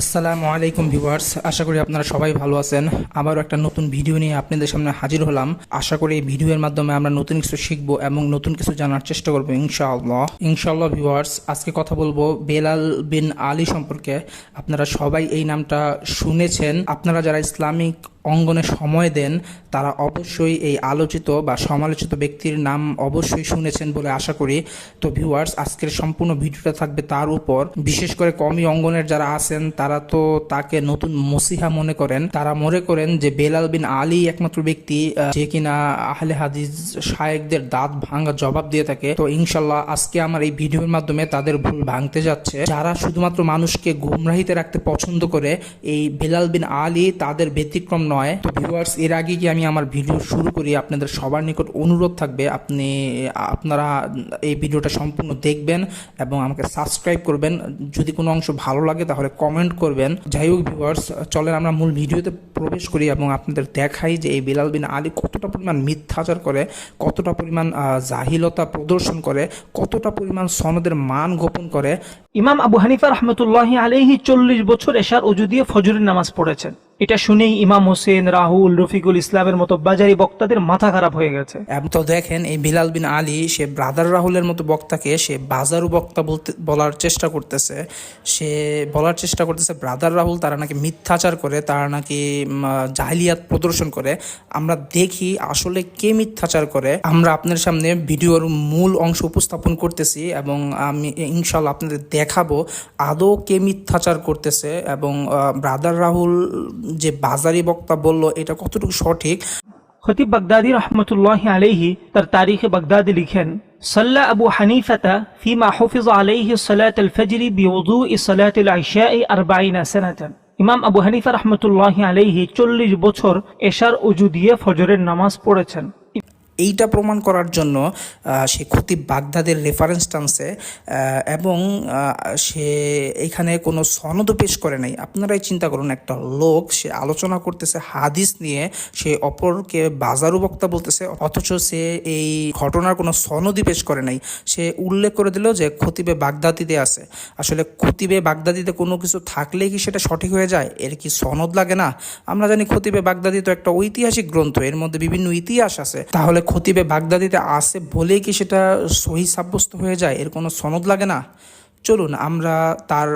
আসসালামু আলাইকুম ভিউয়ার্স, আশা করি আপনারা সবাই ভালো আছেন। আবারও একটা নতুন ভিডিও নিয়ে আপনাদের সামনে হাজির হলাম। আশা করি এই ভিডিওর মাধ্যমে আমরা নতুন কিছু শিখব এবং নতুন কিছু জানার চেষ্টা করব ইনশাআল্লাহ। ইনশাআল্লাহ ভিউয়ার্স, আজকে কথা বলব বেলাল বিন আলী সম্পর্কে। আপনারা সবাই এই নামটা শুনেছেন। আপনারা যারা ইসলামিক অঙ্গনে সময় দেন, তারা অবশ্যই এই আলোচিত বা সমালোচিত ব্যক্তির নাম অবশ্যই শুনেছেন বলে আশা করি। তো ভিউয়ার্স আজকের সম্পূর্ণ ভিডিওটা থাকবে তার উপর। বিশেষ করে কমি অঙ্গনের যারা আছেন, তারা তো তাকে নতুন মসিহা মনে করেন। তারা মনে করেন যে বেলাল বিন আলী একমাত্র ব্যক্তি যে কিনা আহলে হাদিস শায়েকদের দাঁত ভাঙা জবাব দিয়ে থাকে। তো ইনশাল্লাহ আজকে আমার এই ভিডিওর মাধ্যমে তাদের ভুল ভাঙতে যাচ্ছে। যারা শুধুমাত্র মানুষকে গুমরাহিতে রাখতে পছন্দ করে, এই বেলাল বিন আলী তাদের ব্যতিক্রম নয়। তো ভিউয়ার্স এর আগে কি আমি আমার ভিডিও শুরু করি, আপনাদের সবার নিকট অনুরোধ থাকবে, আপনি, আপনারা এই ভিডিওটা সম্পূর্ণ দেখবেন এবং আমাকে সাবস্ক্রাইব করবেন। যদি কোনো অংশ ভালো লাগে, তাহলে কমেন্ট করবেন। যাই হোক ভিউয়ার্স চলেন আমরা মূল ভিডিওতে প্রবেশ করি এবং আপনাদের দেখাই যে এই বিলাল বিন আলী কতটা পরিমাণ মিথ্যাচার করে, কতটা পরিমাণ জাহিলতা প্রদর্শন করে, কতটা পরিমাণ সনদের মান গোপন করে। ইমাম আবু হানিফা রহমতুল্লাহ আলাইহি চল্লিশ বছর এশার অজু দিয়ে ফজরের নামাজ পড়েছেন। এটা শুনেই ইমাম হোসেন, রাহুল, রফিকুল ইসলামের মতো বাজারি বক্তাদের মাথা খারাপ হয়ে গেছে। তো দেখেন, এই বিলাল বিন আলী, সে ব্রাদার রাহুলের মতো বক্তাকে সে বাজারু বক্তা বলতে, বলার চেষ্টা করতেছে। সে বলার চেষ্টা করতেছে ব্রাদার রাহুল তারা নাকি মিথ্যাচার করে, তারা নাকি জাহিলিয়াত প্রদর্শন করে। আমরা দেখি আসলে কে মিথ্যাচার করে। আমরা আপনার সামনে ভিডিওর মূল অংশ উপস্থাপন করতেছি এবং আমি ইনশাল্লাহ আপনাদের দেখাবো আদৌ কে মিথ্যাচার করতেছে এবং ব্রাদার রাহুল যে বাজারি বক্তা বলল এটা কতটুকু সঠিক খতিব বাগদাদি রহমতুল্লাহ আলাইহি তার তারিখে বাগদাদি লিখেন صلى أبو حنيفة فيما حفظ عليه صلاة الفجر بوضوء صلاة العشاء أربعين سنة ইমাম আবু হানিফা রহমতুল্লাহ আলাইহি চল্লিশ বছর এশার উজু দিয়ে ফজরের নামাজ পড়েছেন এইটা প্রমাণ করার জন্য সে খতিব বাগদাদের রেফারেন্স টানছে এবং সে এখানে কোনো সনদও পেশ করে নাই। আপনারাই চিন্তা করুন, একটা লোক সে আলোচনা করতেছে হাদিস নিয়ে, সে অপরকে বাজারু বক্তা বলতেছে, অথচ সে এই ঘটনার কোনো সনদই পেশ করে নাই। সে উল্লেখ করে দিল যে খতিবে বাগদাদিতে আছে। আসলে খতিবে বাগদাদিতে কোনো কিছু থাকলেই কি সেটা সঠিক হয়ে যায়? এর কি সনদ লাগে না? আমরা জানি খতিবে বাগদাদি তো একটা ঐতিহাসিক গ্রন্থ, এর মধ্যে বিভিন্ন ইতিহাস আছে। তাহলে খতিবে বাগদাদিতে আসে বলেই কি সেটা সহি সাব্যস্ত হয়ে যায়? এর কোনো সনদ লাগে না? চলুন আমরা তার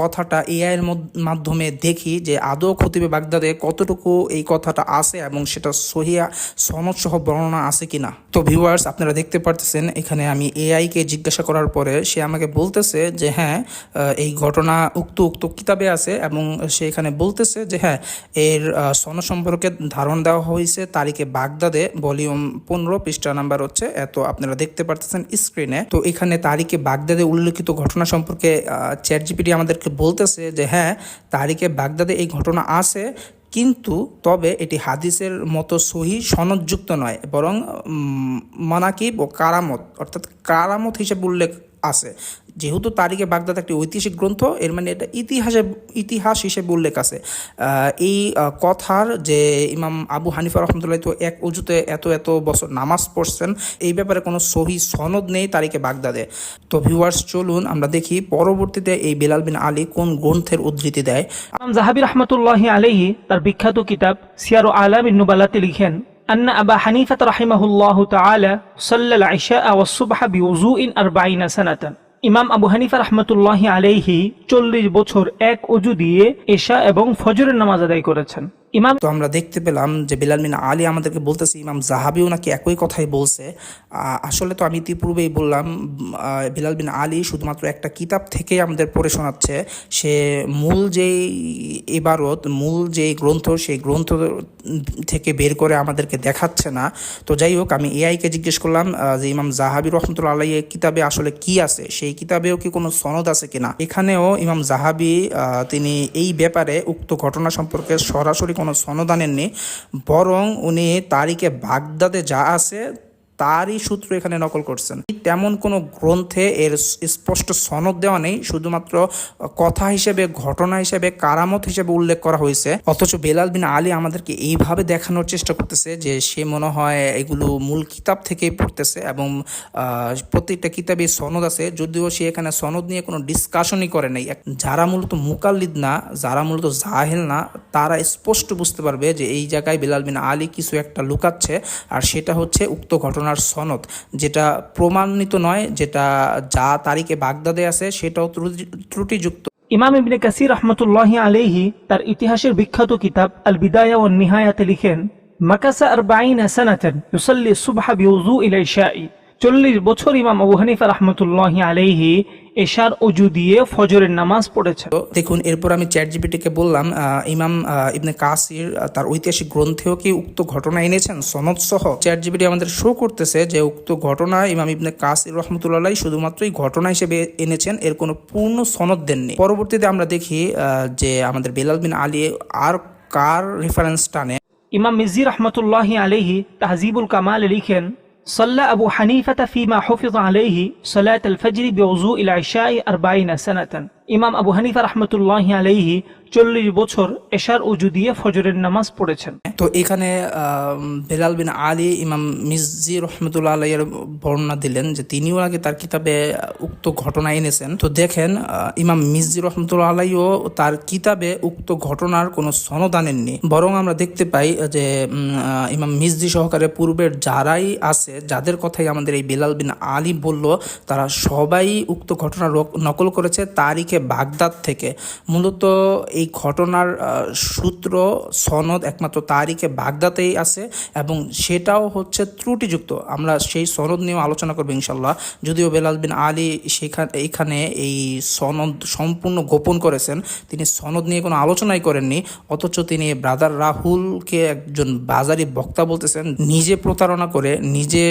কথাটা এআই এর মাধ্যমে দেখি যে আদৌ খতিবে বাগদাদে কতটুকু এই কথাটা আছে এবং সেটা সহিয়া সনদ সহ বর্ণনা আছে কিনা। তো ভিউয়ার্স আপনারা দেখতে পারতেছেন, এখানে আমি এআই কে জিজ্ঞাসা করার পরে সে আমাকে বলতেছে যে হ্যাঁ এই ঘটনা উক্ত উক্ত কিতাবে আছে এবং সে এখানে বলতেছে যে হ্যাঁ এর সনদ সম্পর্কে ধারণ দেওয়া হয়েছে তারিখে বাগদাদে ভলিউম পনেরো, পৃষ্ঠা নাম্বার হচ্ছে, এত আপনারা দেখতে পারতেছেন স্ক্রিনে তো এখানে তারিখে বাগদাদে উল্লেখিত ঘটনা সম্পর্কে চ্যাট জিপিটি আমাদেরকে বলতেছে যে হ্যাঁ তারিখে বাগদাদে এই ঘটনা আছে, কিন্তু তবে এটি হাদিসের মতো সহি সনদযুক্ত নয়, বরং মানাকিব ও কারামত, অর্থাৎ কারামত হিসেবে উল্লেখ আছে। যেহেতু তারিখে বাগদাদ একটি ঐতিহাসিক গ্রন্থ এর মানে এটা ইতিহাসে ইতিহাস হিসেবে উল্লেখ আছে আহ, এই আহ, কথার যে ইমাম আবু হানিফা রহমতুল্লাহ তো এক উজুতে এত এত বছর নামাজ পড়ছেন এই ব্যাপারে কোনো সহি সনদ নেই তারিখে বাগদাদে তো ভিউয়ার্স চলুন আমরা দেখি পরবর্তীতে এই বেলাল বিন আলী কোন গ্রন্থের উদ্ধৃতি দেয় ইমাম জাহাবি রহমতুল্লাহ আলাইহি তার বিখ্যাত কিতাব সিয়ারু আলাম নুবালাতে লিখেন أن أبا حنيفة رحمه الله تعالى صلى العشاء والصبح بوضوء أربعين سنة ইমাম আবু হানিফা রহমতুল্লাহ আলাইহি চল্লিশ বছর এক অজু দিয়ে এশা এবং ফজরের নামাজ আদায় করেছেন। ইমাম তো আমরা দেখতে পেলাম যে বিলাল বিন আলী আমাদেরকে বলতেছে, ইমাম জাহাবিও নাকি একই কথাই বলছে। আসলে তো আমি ইতিপূর্বেই বললাম বিলাল বিন আলী শুধুমাত্র একটা কিতাব থেকেই আমাদের পড়ে শোনাচ্ছে। সে মূল যেই ইবারত, মূল যেই গ্রন্থ, সেই গ্রন্থ থেকে বের করে আমাদেরকে দেখাচ্ছে না। তো যাই হোক, আমি এআইকে জিজ্ঞেস করলাম যে ইমাম জাহাবি রহমতুল্লা আলাই কিতাবে আসলে কি আছে? সেই কিতাবেও কি কোনো সনদ আছে কিনা? এখানেও ইমাম জাহাবি তিনি এই ব্যাপারে উক্ত ঘটনা সম্পর্কে সরাসরি কোনো সনদ আনেননি বরং উনি তারিখে বাগদাদে যা আছে তারই সূত্র এখানে নকল করছেন। তেমন কোনো গ্রন্থে এর স্পষ্ট সনদ দেওয়া নেই, শুধুমাত্র কথা হিসেবে, ঘটনা হিসেবে, কারামত হিসেবে উল্লেখ করা হয়েছে। অথচ বেলাল বিন আলী আমাদেরকে এইভাবে দেখানোর চেষ্টা করতেছে যে সে মনে হয় এগুলো মূল কিতাব থেকেই পড়তেছে এবং প্রত্যেকটা কিতাবে সনদ আছে, যদিও সে এখানে সনদ নিয়ে কোনো ডিসকাশনই করে নাই। যারা মূলত মুকাল্লিদ না, যারা মূলত জাহেল না, তারা স্পষ্ট বুঝতে পারবে যে এই জায়গায় বেলাল বিন আলী কিছু একটা লুকাচ্ছে, আর সেটা হচ্ছে উক্ত ঘটনার সনদ, যেটা প্রমাণিত নয়, যেটা যা তারিখে বাগদাদে আছে, সেটাও ত্রুটি- ত্রুটিযুক্ত। ইমাম ইবনে কাসির রহমতুল্লাহ আলহি তার ইতিহাসের বিখ্যাত কিতাব আল বিদায়া ও নিহায়াতে লিখেন, মাকাসা আরবাইন সানাতান ইউসাল্লি সুবহা বিউজু ইলাইশাই। চল্লিশ বছর ইমাম আবু হানিফা রহমতুল্লাহ আলাইহি এশার অজু দিয়ে ফজরের নামাজ পড়েছেন তো দেখুন এরপর আমি চ্যাট জিপিটিকে বললাম ইমাম ইবনে কাসির তার ঐতিহাসিক গ্রন্থেও কি উক্ত ঘটনা এনেছেন? সনদ সহ চ্যাট জিপিটি আমাদের শো করতেছে যে উক্ত ঘটনা ইমাম ইবনে কাসির রহমতুল্লাহ শুধুমাত্রই ঘটনা হিসেবে এনেছেন এর কোনো পূর্ণ সনদ দেননি। পরবর্তীতে আমরা দেখি যে আমাদের বেলাল বিন আলী আর কার রেফারেন্স টানে ইমাম মিজি রহমতুল্লাহি আলাইহি তাহজিবুল কামাল লিখেন صلى أبو حنيفة فيما حفظ عليه صلاة الفجر بوضوء العشاء أربعين سنة. ইমাম আবু হানিফা রহমতুল্লাহি আলাইহি চল্লিশ বছর এশার উজু দিয়ে ফজরের নামাজ পড়েছেন। তো এখানে বেলাল বিন আলী, ইমাম মিজি রহমতুল্লাহ আলাইয়ের বর্ণনা দিলেন যে তিনিও আগে তার কিতাবে উক্ত ঘটনা এনেছেন। তো দেখেন ইমাম মিজি রহমতুল্লাহ আলাইও তার কিতাবে উক্ত ঘটনার কোনো সনদ আনেননি। বরং আমরা দেখতে পাই যে ইমাম মিজি সহকারে পূর্বের যারাই আছে, যাদের কথাই আমাদের এই বেলাল বিন আলী বলল, তারা সবাই উক্ত ঘটনা নকল করেছে, তারিখে বাগদাদ থেকে। মূলত এই ঘটনার সূত্র, সনদ একমাত্র তারিখে বাগদাতেই আছে এবং সেটাও হচ্ছে ত্রুটিযুক্ত। আমরা সেই সনদ নিয়েও আলোচনা করব ইনশাল্লাহ যদিও বেলাল বিন আলী সেখানে এইখানে এই সনদ সম্পূর্ণ গোপন করেছেন। তিনি সনদ নিয়ে কোনো আলোচনাই করেননি। অথচ তিনি ব্রাদার রাহুলকে একজন বাজারি বক্তা বলতেছেন, নিজে প্রতারণা করে, নিজে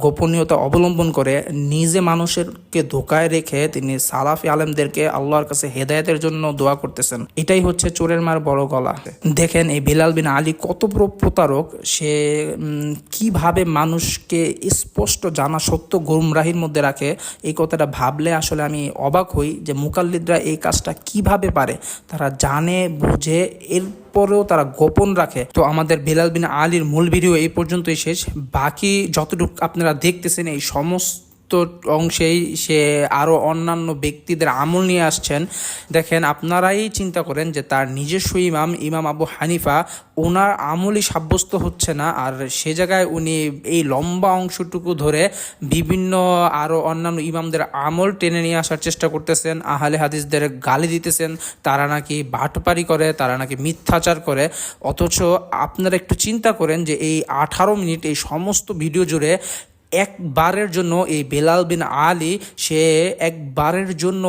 গোপনীয়তা অবলম্বন করে, নিজে মানুষেরকে ধোকায় রেখে তিনি সালাফি আলেমদেরকে আল্লাহর কাছে হেদায়েতের জন্য দোয়া করতেছেন। এটাই হচ্ছে চোরের মার বড় গলা। দেখেন এই বিলাল বিন আলী কত প্রতারক, সে কীভাবে মানুষকে স্পষ্ট জানা সত্য গুমরাহির মধ্যে রাখে, এই কথাটা ভাবলে আসলে আমি অবাক হই যে মুকাল্লিদরা এই কাজটা কীভাবে পারে। তারা জানে, বুঝে এর পরেও তারা গোপন রাখে। তো আমাদের বেলাল বিন আলীর মূল ভিডিও এই পর্যন্তই শেষ। বাকি যতটুকু আপনারা দেখতেছেন এই সমস্ত অংশেই সে আরও অন্যান্য ব্যক্তিদের আমল নিয়ে আসছেন। দেখেন, আপনারাই চিন্তা করেন যে তার নিজস্ব ইমাম ইমাম আবু হানিফা, ওনার আমলই সাব্যস্ত হচ্ছে না, আর সে জায়গায় উনি এই লম্বা অংশটুকু ধরে বিভিন্ন আরও অন্যান্য ইমামদের আমল টেনে নিয়ে আসার চেষ্টা করতেছেন, আহলে হাদিসদের গালি দিতেছেন, তারা নাকি বাটপারি করে, তারা নাকি মিথ্যাচার করে। অথচ আপনারা একটু চিন্তা করেন যে এই আঠারো মিনিট এই সমস্ত ভিডিও জুড়ে একবারের জন্য এই বেলাল বিন আলী, সে একবারের জন্য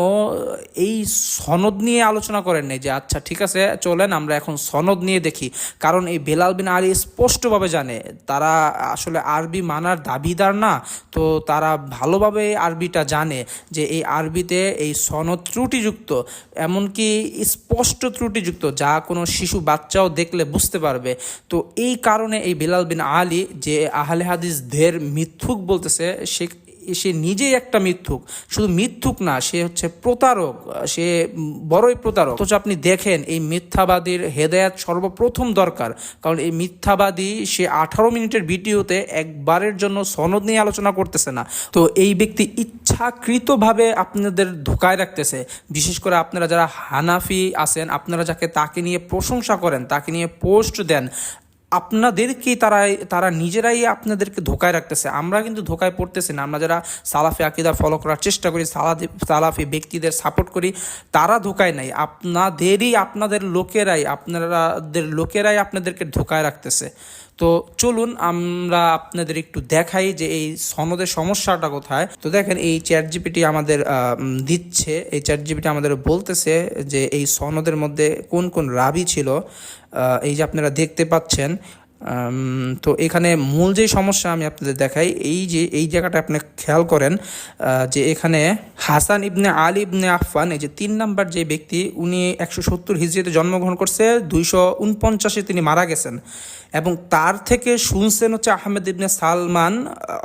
এই সনদ নিয়ে আলোচনা করেন নাই যে আচ্ছা ঠিক আছে, চলেন, আমরা এখন সনদ নিয়ে দেখি। কারণ এই বেলাল বিন আলী স্পষ্টভাবে জানে, তারা আসলে আরবি মানার দাবিদার না, তো তারা ভালোভাবে আরবিটা জানে যে, এই আরবিতে এই সনদ ত্রুটিযুক্ত, এমনকি স্পষ্ট ত্রুটিযুক্ত, যা কোনো শিশু বাচ্চাও দেখলে বুঝতে পারবে। তো এই কারণে এই বেলাল বিন আলী যে আহলে হাদিসদের মিথ্যুক বলতেছে, সে সে নিজেই একটা মিথ্যুক। শুধু মিথ্যুক না, সে হচ্ছে প্রতারক, সে বড়ই প্রতারক। অথচ আপনি দেখেন, এই মিথ্যাবাদীর হেদায়াত সর্বপ্রথম দরকার। কারণ এই মিথ্যাবাদী, সে আঠারো মিনিটের ভিডিওতে একবারের জন্য সনদ নিয়ে আলোচনা করতেছে না। তো এই ব্যক্তি ইচ্ছাকৃতভাবে আপনাদের ধোকায় রাখতেছে। বিশেষ করে আপনারা যারা হানাফি আছেন, আপনারা যাকে তাকে নিয়ে প্রশংসা করেন, তাকে নিয়ে পোস্ট দেন আপনাদেরকেই তারা তারা নিজেরাই আপনাদেরকে ধোকায় রাখতেছে। আমরা কিন্তু ধোকায় পড়তেছি না। আমরা যারা সালাফি আকিদা ফলো করার চেষ্টা করি, সালাদি, সালাফি ব্যক্তিদের সাপোর্ট করি, তারা ধোকায় নাই। আপনাদেরই, আপনাদের লোকেরাই, আপনারাদের লোকেরাই আপনাদেরকে ধোকায় রাখতেছে। তো চলুন আমরা আপনাদের একটু দেখাই যে এই সনদের সমস্যাটা কোথায়। তো দেখেন, এই চ্যাট জিপিটি আমাদের দিচ্ছে। এই চ্যাট জিপিটি আমাদের বলতেছে যে এই সনদের মধ্যে কোন কোন রাবি ছিল। এই যে আপনারা দেখতে পাচ্ছেন তো এখানে মূল যে সমস্যা আমি আপনাদের দেখাই, এই যে, এই জায়গাটা আপনি খেয়াল করেন যে এখানে হাসান ইবনে আল ইবনে আফফান, এই যে তিন নাম্বার যে ব্যক্তি, উনি একশো সত্তর হিজড়িতে জন্মগ্রহণ করছে, দুইশো উনপঞ্চাশে তিনি মারা গেছেন। এবং তার থেকে শুনছেন হচ্ছে আহমেদ ইবনে সালমান,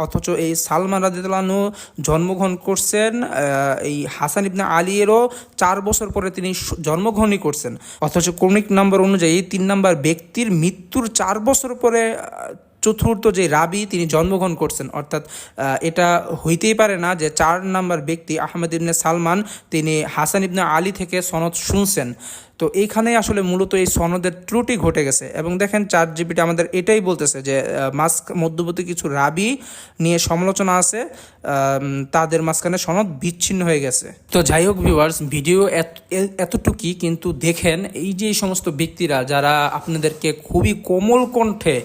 অথচ এই সালমান রাজিদুল্লাহনু জন্মগ্রহণ করছেন এই হাসান ইবনে আলীরও চার বছর পরে তিনি জন্মগ্রহণই করছেন। অথচ ক্রমিক নাম্বার অনুযায়ী তিন নম্বর ব্যক্তির মৃত্যুর চার বছর পরে চতুর্থ যে রাবি, তিনি জন্মগ্রহণ করছেন। অর্থাৎ এটা হইতেই পারে না যে চার নাম্বার ব্যক্তি আহমেদ ইবনে সালমান, তিনি হাসান ইবনে আলী থেকে সনদ শুনছেন। তো এইখানে আসলে মূলত এই সনদের ত্রুটি ঘটে গেছে। এবং দেখেন চার জিবিটা আমাদের এটাই বলতেছে যে মাঝ মধ্যবর্তী কিছু রাবি নিয়ে সমালোচনা আছে তাদের মাঝখানে সনদ বিচ্ছিন্ন হয়ে গেছে। তো যাই হোক ভিউয়ার্স ভিডিও এত- এতটুকুই, কিন্তু দেখেন, এই যে সমস্ত ব্যক্তিরা, যারা আপনাদেরকে খুবই কোমল কণ্ঠে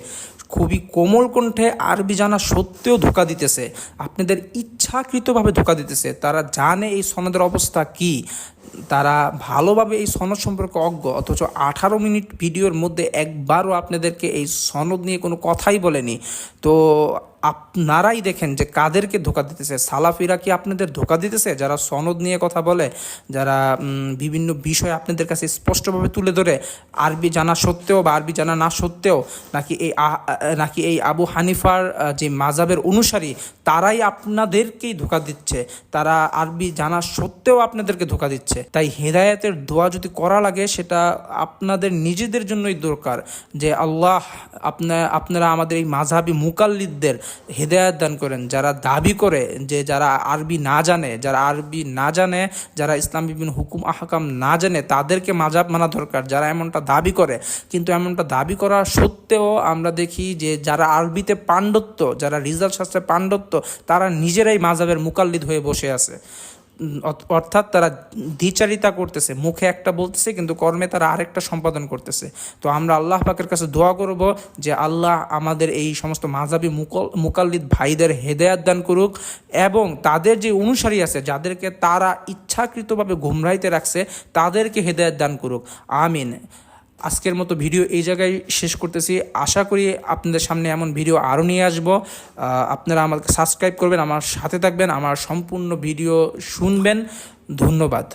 খুবই কোমল কণ্ঠে আরবি জানা সত্ত্বেও ধোকা দিতেছে। আপনাদের ইচ্ছাকৃতভাবে ধোকা দিতেছে। তারা জানে এই সনদের অবস্থা কি। তারা ভালোভাবে এই সনদ সম্পর্কে অজ্ঞ। অথচ আঠারো মিনিট ভিডিওর মধ্যে একবারও আপনাদেরকে এই সনদ নিয়ে কোনো কথাই বলেনি। তো আপনারাই দেখেন যে কাদেরকে ধোকা দিতেছে। সালাফিরা কি আপনাদের ধোকা দিতেছে? যারা সনদ নিয়ে কথা বলে, যারা বিভিন্ন বিষয় আপনাদের কাছে স্পষ্টভাবে তুলে ধরে, আরবি জানা সত্ত্বেও বা আরবি জানা না সত্ত্বেও, নাকি এই নাকি এই আবু হানিফার যে মাজাবের অনুসারী, তারাই আপনাদেরকেই ধোকা দিচ্ছে। তারা আরবি জানা সত্ত্বেও আপনাদেরকে ধোকা দিচ্ছে। তাই হেদায়েতের দোয়া যদি করা লাগে, সেটা আপনাদের নিজেদের জন্যই দরকার যে আল্লাহ, আপনা, আপনারা আমাদের এই মাঝাবি মুকাল্লিদদের হেদায়াত দান করেন, যারা দাবি করে যে যারা আরবি না জানে, যারা আরবি না জানে, যারা ইসলাম বিভিন্ন হুকুম, আহকাম না জানে তাদেরকে মাজাব মানা দরকার। যারা এমনটা দাবি করে, কিন্তু এমনটা দাবি করা সত্ত্বেও আমরা দেখি যে যারা আরবিতে পাণ্ডত্য যারা রিজাল্ট শাস্ত্রে পাণ্ডত্য তারা নিজেরাই মাজাবের মুকাল্লিদ হয়ে বসে আছে। অর্থাৎ তারা দ্বিচারিতা করতেছে, মুখে একটা বলতেছে, কিন্তু কর্মে তারা আরেকটা সম্পাদন করতেছে। তো আমরা আল্লাহ পাকের কাছে দোয়া করব যে আল্লাহ আমাদের এই সমস্ত মাঝাবি মুকল, মুকাল্লিদ ভাইদের হেদায়াত দান করুক এবং তাদের যে অনুসারী আছে, যাদেরকে তারা ইচ্ছাকৃতভাবে ঘুমরাইতে রাখছে, তাদেরকে হেদায়াত দান করুক। আমিন। আজকের মতো ভিডিও এই জায়গায় শেষ করতেছি। আশা করি আপনাদের সামনে এমন ভিডিও আরও নিয়ে আসব। আপনারা আমাকে সাবস্ক্রাইব করবেন, আমার সাথে থাকবেন, আমার সম্পূর্ণ ভিডিও শুনবেন। ধন্যবাদ।